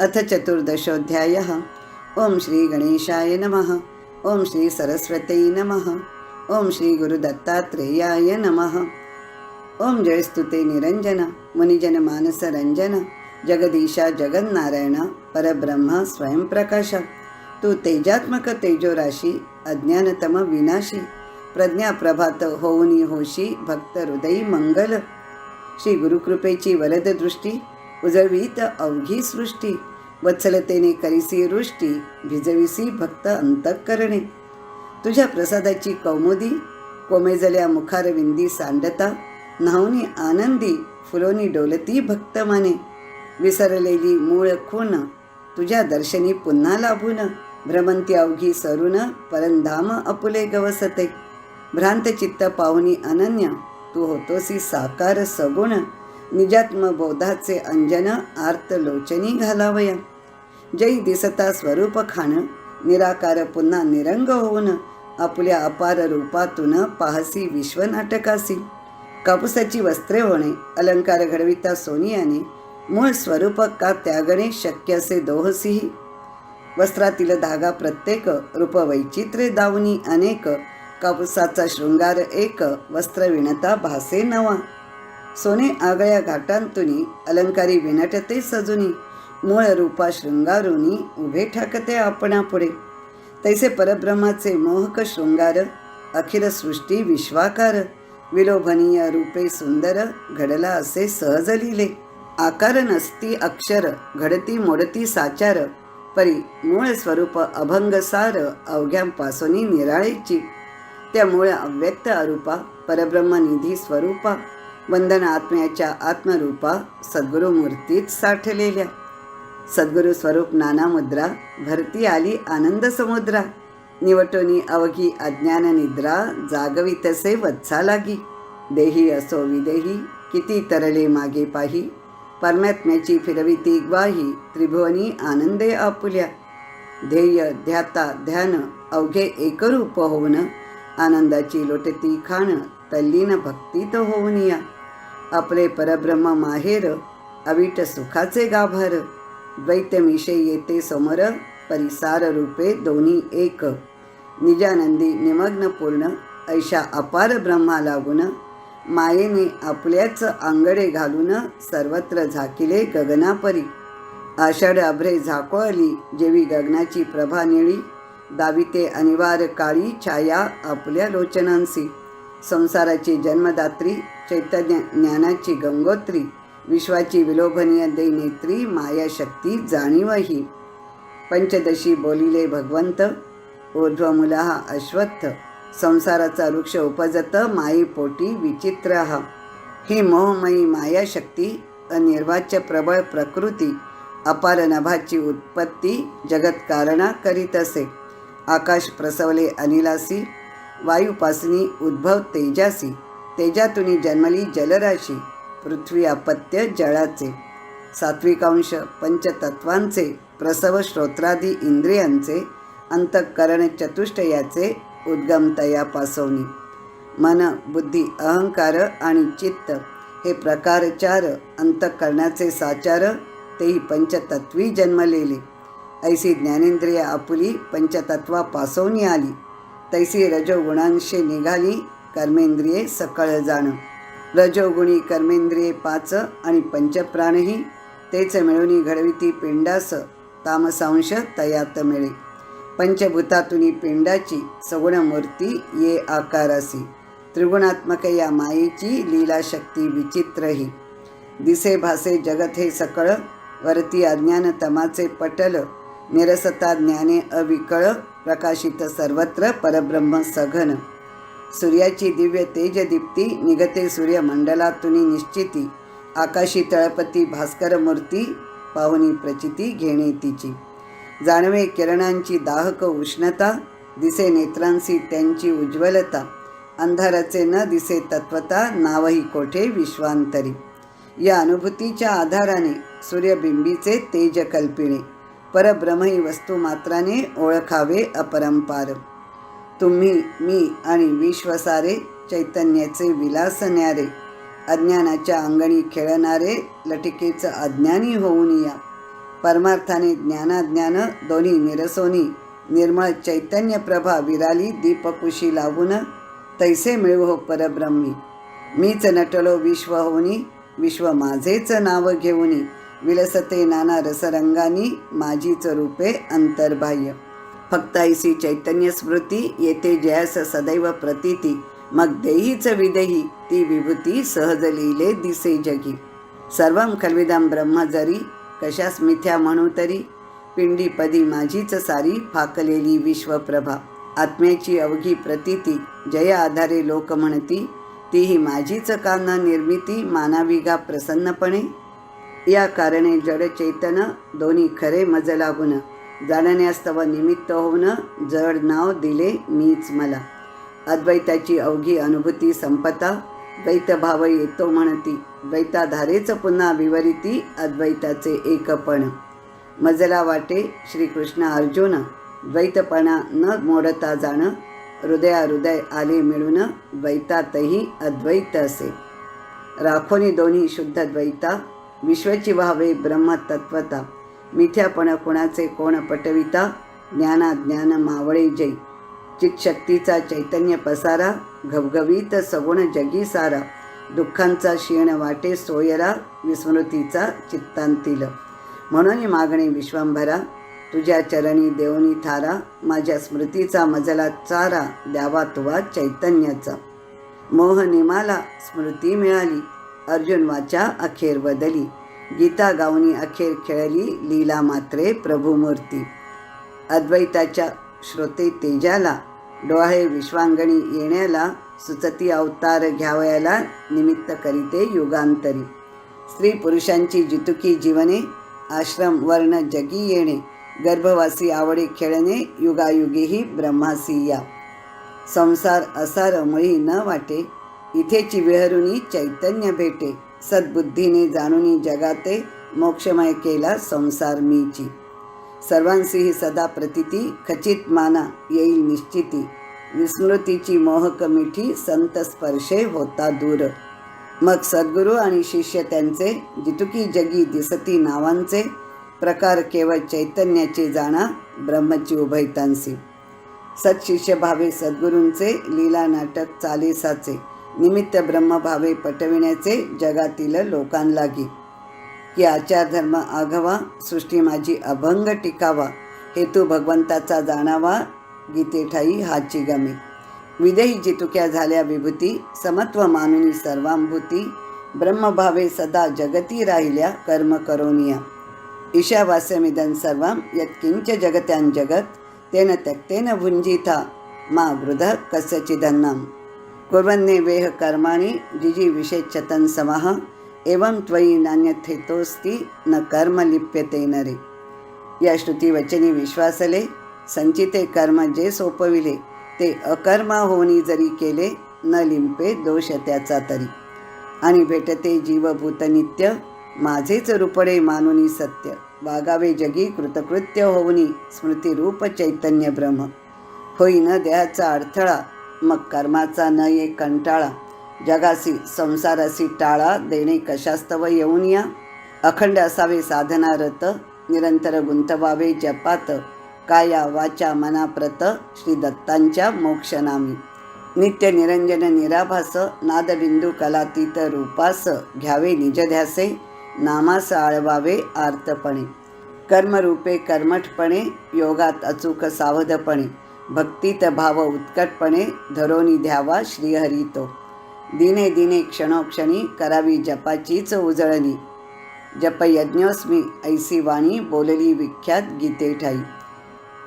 अथ चतुर्दशोऽध्यायः। ॐ श्रीगणेशाय नमः। ॐ श्रीसरस्वत्यै नमः। ॐ श्रीगुरुदत्तात्रेयाय नमः। ॐ जयस्तुते निरञ्जन मुनिजनमानसरञ्जन जगदीशा जगन्नारायण परब्रह्म स्वयंप्रकाश तू तेजात्मक तेजोराशी अज्ञानतम विनाशी प्रज्ञाप्रभात होऊनी होशी भक्त हृदयी मंगल। श्री गुरुकृपेची वरददृष्टी उजळवीत अवघी सृष्टी वत्सलतेने करीसी वृष्टी भिजविसी भक्त अंतःकरणे. तुझ्या प्रसादाची कौमुदी कोमेजल्या मुखारविंदी सांडता न्हावनी आनंदी फुलोनी डोलती भक्त माने विसरलेली मूळ खून तुझ्या दर्शनी पुन्हा लाभून भ्रमंती अवघी सरून परंधाम अपुले गवसते. भ्रांत चित्त पाहुनी अनन्य तू होतोसी साकार सगुण. निजात्म बोधाचे अंजन आर्त लोचनी घालावया. जै दिसता स्वरूप खाण निराकार पुन्हा निरंग होऊन आपल्या अपार रूपातून पाहसी विश्वनाटकासी कापुसाची वस्त्रे होणे अलंकार घडविता सोनियाने मूळ स्वरूप का त्यागणे शक्य असे दोहसीही. वस्त्रातील धागा प्रत्येक रूप वैचित्र्य दावनी अनेक कापुसाचा शृंगार एक वस्त्र विणता भासे नवा. सोने आगळ्या घाटांतुनी अलंकारी विनटते सजुनी मूळ रूपा शृंगारुनी उभे ठाकते आपणापुढे तैसे परब्रह्माचे मोहक शृंगार अखिल सृष्टी विश्वाकार विलोभनीय रूपे सुंदर घडला असे सहज लिहिले. आकार नसती अक्षर घडती मोडती साचार परी मूळ स्वरूप अभंगसार अवघ्यांपासून निराळेची. त्या मूळ अव्यक्त अरूपा परब्रह्मनिधी स्वरूपा वंदन आत्म्याच्या आत्मरूपा सद्गुरु मूर्तीत साठलेल्या. सद्गुरु स्वरूप नाना मुद्रा भरती आली आनंद समुद्रा. निवटोनी अवघी अज्ञान निद्रा जागवितसे वत्सा लागी. देही असो विदेही किती तरले मागे पाही. परमात्म्याची फिरविती ग्वाही त्रिभुवनी आनंदे आपुल्या. ध्येय ध्याता ध्यान अवघे एकरूप होऊन. आनंदाची लोटती खाण तल्लीन भक्तीत होऊन या. आपले परब्रह्म माहेर अविट सुखाचे गाभर. द्वैतमिषे येते समोर परिसार रूपे दोन्ही एक. निजानंदी निमग्न पूर्ण ऐशा अपार ब्रह्मा लागून. मायेने आपल्याच आंगडे घालून सर्वत्र झाकिले गगनापरी. आषाढ अभ्रे झाकोळली जेवी गगनाची प्रभा निळी. दाविते अनिवार्य काळी छाया आपल्या लोचनांसी संसाराची जन्मदात्री चैतन्य ज्ञानाची गंगोत्री विश्वाची विलोभनीय दैनेत्री मायाशक्ती जाणीवही. पंचदशी बोलिले भगवंत ऊर्ध्वमुला अश्वत्थ संसाराचा वृक्ष उपजत माई पोटी विचित्र. हा ही मोहमयी मायाशक्ती अनिर्वाच्य प्रबळ प्रकृती अपार नभाची उत्पत्ती जगत कारणा करीत असे. आकाश प्रसवले अनिलासी वायुपासनी उद्भव तेजासी. तेजातून जन्मली जलराशी पृथ्वी अपत्य जळाचे. सात्विकांश पंचतत्वांचे प्रसव श्रोत्रादी इंद्रियांचे अंतःकरण चतुष्टयाचे उद्गमतया पासवणी मन बुद्धी अहंकार आणि चित्त हे प्रकारचार अंतःकरणाचे साचार तेही पंचतत्वी जन्मलेले. ऐसी ज्ञानेंद्रिय आपुली पंचतत्वा पासवणी आली. तैसी रजोगुणांशी निघाली कर्मेंद्रिये सकळ जाणं. रजोगुणी कर्मेंद्रिये पाच आणि पंचप्राणही तेच मिळवणी घडविती पिंडास तामसांश तयात मिळे. पंचभूतातुनी पिंडाची सगुण मूर्ती ये आकारासी. त्रिगुणात्मक या मायेची लीलाशक्ती विचित्रही. दिसे भासे जगत हे सकळ वरती अज्ञान तमाचे पटल निरसता ज्ञाने अविकळ प्रकाशित सर्वत्र परब्रह्म सघन. सूर्याची दिव्य तेजदीप्ती निघते सूर्यमंडलातुनी निश्चिती. आकाशी तळपती भास्कर मूर्ती पाहुनी प्रचिती घेणे तिची. जाणवे किरणांची दाहक उष्णता दिसे नेत्रांसी त्यांची उज्ज्वलता. अंधाराचे न दिसे तत्वता नावही कोठे विश्वांतरी. या अनुभूतीच्या आधाराने सूर्यबिंबीचे तेज कल्पिणे परब्रह्मही वस्तू मात्राने ओळखावे अपरंपार. तुम्ही मी आणि विश्वसारे चैतन्याचे विलास न्यारे अज्ञानाच्या अंगणी खेळणारे लटिकेचं अज्ञानी होऊन या. परमार्थाने ज्ञानाज्ञान दोन्ही निरसोनी निर्मळ चैतन्य प्रभा विराली दीपकुशी लावून तैसे मिळू हो परब्रह्मी. मीच नटलो विश्व होनी विश्व माझेच नाव घेऊनी विलसते नाना रसरंगानी माझीच रूपे अंतर्बाह्य. फक्त ऐसी चैतन्य स्मृती येते जयास सदैव प्रतीती. मग देहीच विदेही ती विभूती सहज लिहिले दिसे जगी. सर्वं खलविदाम ब्रह्म जरी कशास मिथ्या म्हणू तरी. पिंडी पदी माझीच सारी फाकलेली विश्वप्रभा. आत्म्याची अवघी प्रतीती जय आधारे लोक म्हणती. तीही माझीच कान निर्मिती मानावी गा प्रसन्नपणे. या कारणे जड चैतन दोन्ही खरे मज जाणण्यास्तव निमित्त होऊन जड नाव दिले मीच मला. अद्वैताची अवघी अनुभूती संपता द्वैतभाव येतो म्हणती. द्वैताधारेच पुन्हा विवरिती अद्वैताचे एकपण. मजला वाटे श्रीकृष्ण अर्जुन द्वैतपणा न मोडता जाणं हृदया हृदय आले मिळून द्वैतातही अद्वैत असे. राखोनी दोन्ही शुद्ध द्वैता विश्वची व्हावे ब्रह्मतत्वता. मिठ्यापण कोणाचे कोण पटविता ज्ञाना ज्ञान मावळे जय. चितशक्तीचा चैतन्य पसारा घवघवीत सगुण जगी सारा. दुःखांचा क्षीण वाटे सोयरा विस्मृतीचा चित्तांतील. म्हणून मागणे विश्वंभरा तुझ्या चरणी देवनी थारा माझ्या स्मृतीचा मजला चारा द्यावा तुवा चैतन्याचा. मोह निमाला स्मृती मिळाली अर्जुन वाचा अखेर बदली. गीता गावनी अखेर खेळली लीला मात्रे प्रभुमूर्ती. अद्वैताच्या श्रोते तेजाला डोळे विश्वांगणी येण्याला सुचती अवतार घ्यावयाला निमित्त करीते युगांतरी. स्त्री पुरुषांची जितुकी जीवने आश्रम वर्ण जगी येणे गर्भवासी आवडे खेळणे युगायुगीही ब्रह्मासी या. संसार असा रमळी न वाटे इथेची विहरुणी चैतन्य भेटे. सद्बुद्धीने जाणून जगाते मोक्षमय केला संसार मीची. सर्वांशीही सदा प्रतिती खचित माना येईल निश्चिती. विस्मृतीची मोहक मिठी संत स्पर्शे होता दूर. मग सद्गुरू आणि शिष्य त्यांचे जितुकी जगी दिसती नावांचे प्रकार केवळ चैतन्याचे जाणा ब्रह्मची उभयतांसी सत्शिष्य भावे सद्गुरूंचे लीला नाटक चाले साचे निमित्त ब्रह्मभावे पटविण्याचे जगातील लोकांलागी. की आचारधर्म आघवा सृष्टी माझी अभंग टिकावा हेतू भगवंताचा जाणावा गीतेठाई हाची गमे. विदेही जितुक्या झाल्या विभूती समत्व मानुनी सर्वांभूती ब्रह्मभावे सदा जगती राहिल्या कर्म करोनिया. ईशावास्यमिदन सर्वं यत्किंच जगत्यां जगत् तेन त्यक्तेन भुञ्जीथा मा वृध कस्यचिदन्नं कुर्वन्ने वेह कर्माणि जिजी विषेच्छतन् समः। एवं त्वयि नान्यथेतोस्ति न कर्म लिप्यते नरे या श्रुतीवचने विश्वासले संचिते कर्म जे सोपविले ते अकर्मा होणी जरी केले न लिंपे दोष त्याचा तरी। आणि भेटते जीवभूत नित्य माझेच रूपडे मानुनी सत्य। वागावे जगी कृतकृत्य होऊनी स्मृतिरूप चैतन्य ब्रह्म। होई न देहाचा अडथळा मग कर्माचा न ये कंटाळा. जगासी संसारासी टाळा देणे कशास्तव येऊन या? अखंड असावे साधनारत निरंतर गुंतवावे जपात. काया वाचा मनाप्रत श्री दत्तांच्या मोक्षनामी. नित्य निरंजन निराभास नादबिंदू कलातीत रूपास घ्यावे निजध्यासे नामास आळवावे आर्तपणे. कर्मरूपे कर्मठपणे योगात अचूक सावधपणे. भक्तीत भाव उत्कटपणे धरोनी द्यावा श्रीहरितो. दिने दिने क्षणोक्षणी करावी जपाचीच उजळणी. जप यज्ञोस्मी ऐसी वाणी बोलली विख्यात गीते ठाई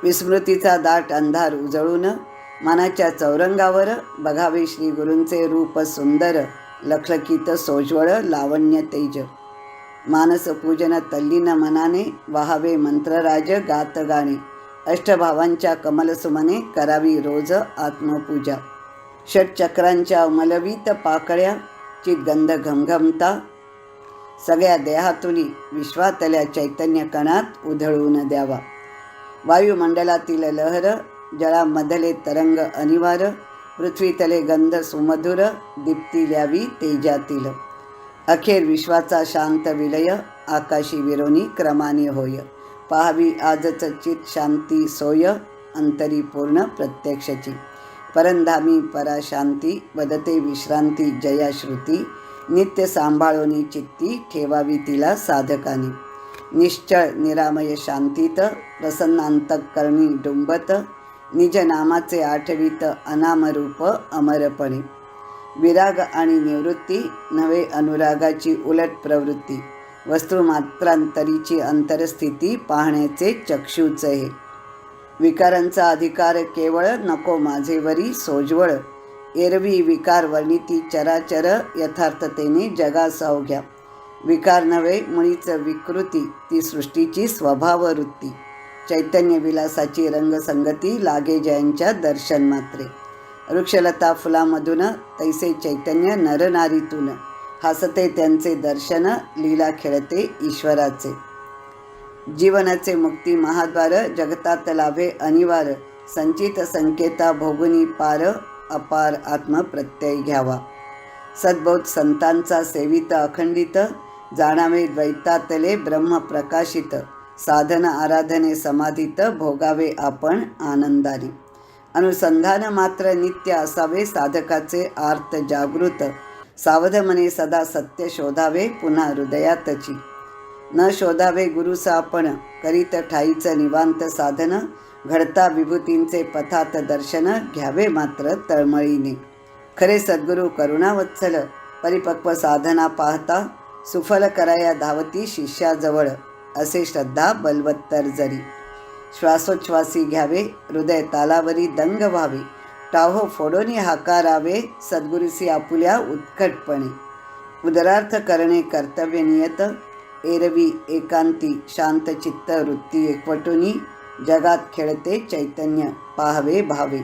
विस्मृतीचा दाट अंधार उजळून मनाच्या चौरंगावर बघावे श्री गुरूंचे रूप सुंदर लखलखीत सोज्वळ लावण्य तेज. मानसपूजन तल्लीन मनाने वहावे मंत्रराज गात गाणे. अष्टभावांच्या कमलसुमने करावी रोज आत्मपूजा. षटचक्रांच्या मलवीत पाकळ्या चितगंध घमघमता सगळ्या देहातुनी विश्वातल्या चैतन्य कणात उधळून द्यावा. वायुमंडलातील लहर जळामधले तरंग अनिवार्य पृथ्वीतले गंध सुमधुर दीप्ती द्यावी तेजातील. अखेर विश्वाचा शांत विलय आकाशी विरोनी क्रमाने होय. पाहावी आजच चित शांती सोय अंतरी पूर्ण प्रत्यक्षची. परंधामी पराशांती वदते विश्रांती जया श्रुती नित्य सांभाळोनी चित्ती ठेवावी तिला साधकानी. निश्चळ निरामय शांतीत प्रसन्नांतकरणी डुंबत निज नामाचे आठवीत अनामरूप अमरपणे. विराग आणि निवृत्ती नवे अनुरागाची उलट प्रवृत्ती. वस्तुमात्रांतरीची अंतरस्थिती पाहण्याचे चक्षुच. हे विकारांचा अधिकार केवळ नको माझेवरी सोजवळ. एरवी विकार वर्णिती चराचर यथार्थतेने जगास अवघ्या विकार नव्हे मुळीच विकृती ती सृष्टीची स्वभाववृत्ती. चैतन्य विलासाची रंगसंगती लागे जयांच्या दर्शन मात्रे. वृक्षलता फुलामधून तैसे चैतन्य नरनारीतून. हसते त्यांचे दर्शन लीला खेळते ईश्वराचे. जीवनाचे मुक्ती महाद्वार जगतात लाभे अनिवार्य संचित संकेता भोगुनी पार अपार आत्मप्रत्यय घ्यावा. सद्बोध संतांचा सेवित अखंडित जाणावे द्वैतातले ब्रह्म प्रकाशित. साधन आराधने समाधित भोगावे आपण आनंदाने. अनुसंधान मात्र नित्य असावे साधकाचे आर्त जागृत. सावधमने सदा सत्य शोधावे पुन्हा हृदयातची. न शोधावे गुरुस आपण करीत ठाईचं निवांत साधन घडता विभूतींचे पथात दर्शन घ्यावे मात्र तळमळीने. खरे सद्गुरू करुणावत्सल परिपक्व साधना पाहता सुफल कराया धावती शिष्याजवळ असे श्रद्धा बलवत्तर जरी. श्वासोच्छ्वासी घ्यावे हृदय तालावरी दंग व्हावे टाहो फोडोनी हाकारावे सद्गुरुसी आपुल्या उत्कटपणे. उदरार्थ करणे कर्तव्य नियत एरवी एकांती शांत चित्त वृत्ती एकवटुनी जगात खेळते चैतन्य पाहावे भावे.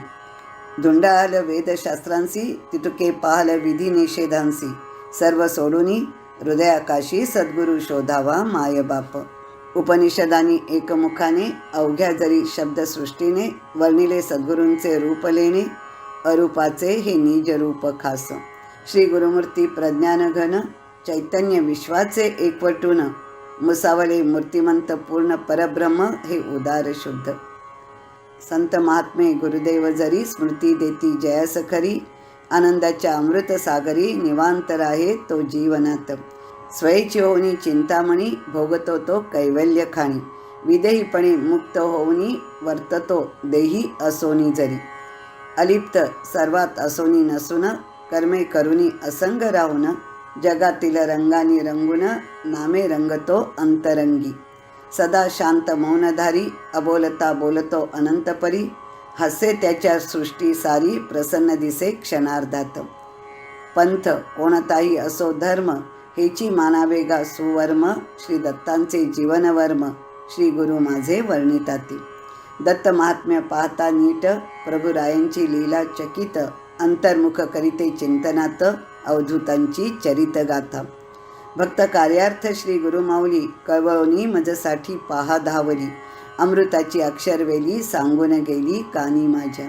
धुंडाल वेदशास्त्रांसी तितुके पाहल विधी निषेधांसी. सर्व सोडूनी हृदयाकाशी सद्गुरु शोधावा मायबाप. उपनिषदानी एकमुखाने अवघ्या जरी शब्दसृष्टीने वर्णिले सद्गुरूंचे रूप लेणे अरूपाचे हे निज रूप खास. श्री गुरुमूर्ती प्रज्ञानघन चैतन्य विश्वाचे एकवटून मुसावले मूर्तिमंत पूर्ण परब्रह्म हे उदार शुद्ध. संत महात्मे गुरुदेव जरी स्मृती देती जयास खरी आनंदाच्या अमृतसागरी निवांत राहे तो जीवनात. स्वयची होऊनी चिंतामणी भोगतो तो कैवल्यखाणी विदेहीपणे मुक्त होऊनी वर्ततो देही असोनी जरी. अलिप्त सर्वात असोनी नसून कर्मे करुनी असंग राहून जगातील रंगानी रंगून नामे रंगतो अंतरंगी. सदा शांत मौनधारी अबोलता बोलतो अनंतपरी हसे त्याच्या सृष्टी सारी प्रसन्न दिसे क्षणार्धात. पंथ कोणताही असो धर्म हेची मानावेगा सुवर्म. श्री दत्तांचे जीवनवर्म. श्री गुरु माझे वर्णिताती. दत्त महात्म्य पाहता नीट. प्रभुरायांची लीला चकित. अंतर्मुख करीते चिंतनात. अवधूतांची चरितगाथा भक्त कार्यार्थ श्री गुरुमाऊली कळवळोनी मजसाठी पाहा धावली. अमृताची अक्षरवेली सांगून गेली कानी माझ्या.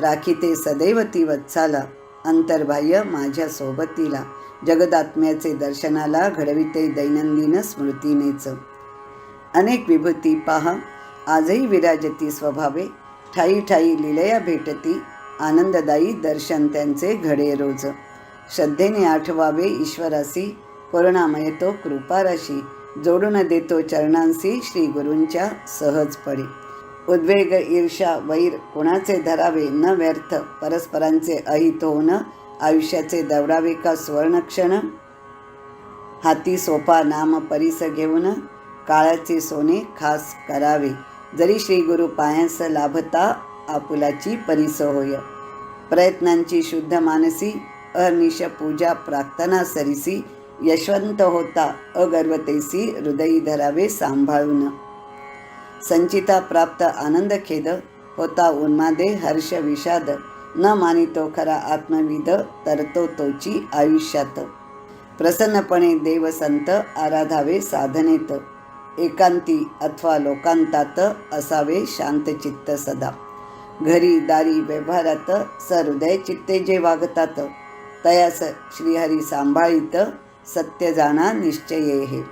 राखीते सदैव ती वत्साला. अंतर्बाह्य माझ्या सोबतीला. जगदात्म्याचे दर्शनाला घडविते दैनंदिन स्मृतीनेच. अनेक विभूती पहा आजही विराजती स्वभावे. ठाई ठाई लिलया भेटती आनंददायी दर्शन त्यांचे घडे रोज. श्रद्धेने आठवावे ईश्वरासी करुणामय तो कृपाराशी. जोडून देतो चरणांसी श्री गुरूंच्या सहजपणे. उद्वेग ईर्षा वैर कोणाचे धरावे न व्यर्थ परस्परांचे अहित होऊन आयुष्याचे दौडावे का सुवर्णक्षण. हाती सोपा नाम परिस घेऊन काळाचे सोने खास करावे. जरी श्री गुरु पायांस लाभता आपुलाची परिस होय. प्रयत्नांची शुद्ध मानसी अनिश पूजा प्रार्थना सरिसी यशवंत होता अगर्वतेसी हृदयी धरावे सांभाळून. संचिता प्राप्त आनंद खेद होता उन्मादे हर्ष विषाद. न मानितो खरा आत्मविद तरतो तोची आयुष्यात. प्रसन्नपणे देवसंत आराधावे साधनेत. एकांती अथवा लोकांतात असावे शांतचित्त सदा. घरी दारी व्यवहारात सहृदय चित्ते जे वागतात. तयास श्रीहरी सांभाळीत सत्य जाणा निश्चये हे.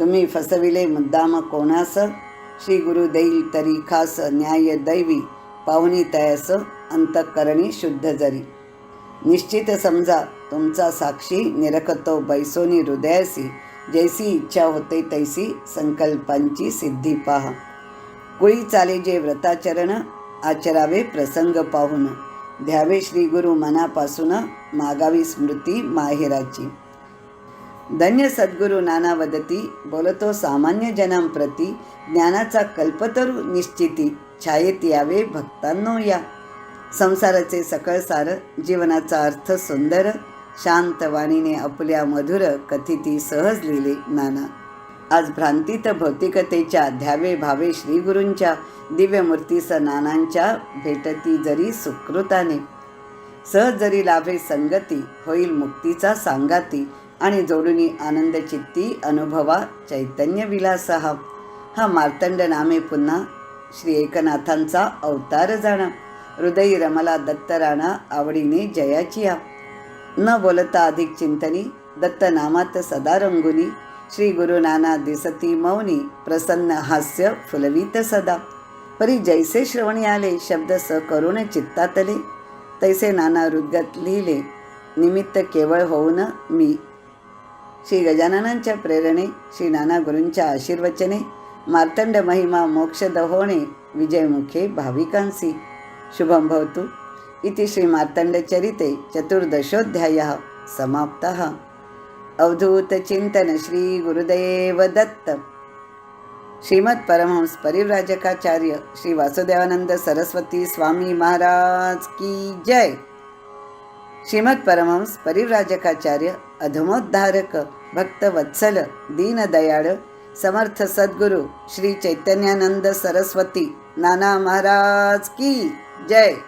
तुम्ही फसविले मुद्दाम कोणास? श्री गुरु देईल तरी खास न्याय दैवी पाहुणी तयास अंतःकरणी शुद्ध जरी. निश्चित समजा तुमचा साक्षी निरखतो बैसोनी हृदयासी जैसी इच्छा होते तैसी संकल्पांची सिद्धी पहा. कुळी चाले जे व्रताचरण आचरावे प्रसंग पाहून. ध्यावे श्री गुरु मनापासून मागावी स्मृती माहेराची. धन्य सद्गुरु नाना वदती बोलतो सामान्य जनांप्रती ज्ञानाचा कल्पतरू निश्चिती छायेत यावे भक्तांनो या. संसाराचे सकळ सार जीवनाचा अर्थ सुंदर शांत वाणीने आपल्या मधुर कथिती सहज लिहिले नाना. आज भ्रांतीत भौतिकतेच्या ध्यावे भावे श्रीगुरूंच्या दिव्यमूर्तीस नानांच्या भेटती जरी सुकृताने. सहज जरी लाभे संगती होईल मुक्तीचा सांगाती आणि जोडुनी आनंद चित्ती अनुभवा चैतन्य विलास. हा हा मार्तंड नामे पुन्हा श्री एकनाथांचा अवतार जाणा. हृदयी रमला दत्त राणा आवडीने जयाची न बोलता अधिक चिंतनी दत्त नामात सदा रंगुनी श्री गुरु नाना दिसती मौनी प्रसन्न हास्य फुलवीत सदा परी जैसे श्रवणी आले शब्द स करुण चित्तातले तैसे नाना हृदगत लिहिले निमित्त केवळ होऊन मी श्री गजाननांच्या प्रेरणे श्री नाना गुरूंच्या आशीर्वचने मार्तंड महिमा मोक्षद होणे विजयमुखे भाविकांसी शुभं भवतु। इति श्रीमार्तण्डचरिते चतुर्दशोऽध्यायः समाप्तः। अवधूतचिन्तन श्रीगुरुदेव दत्त। श्रीमत्परमहंस परिव्राजकाचार्य श्री वासुदेवानंद सरस्वती स्वामी महाराज की जय। श्रीमत्परमहंस परिव्राजकाचार्य अधमोद्धारक भक्त वत्सल दीनदयाळ समर्थ सद्गुरु श्री चैतन्यानंद सरस्वती नाना महाराज की जय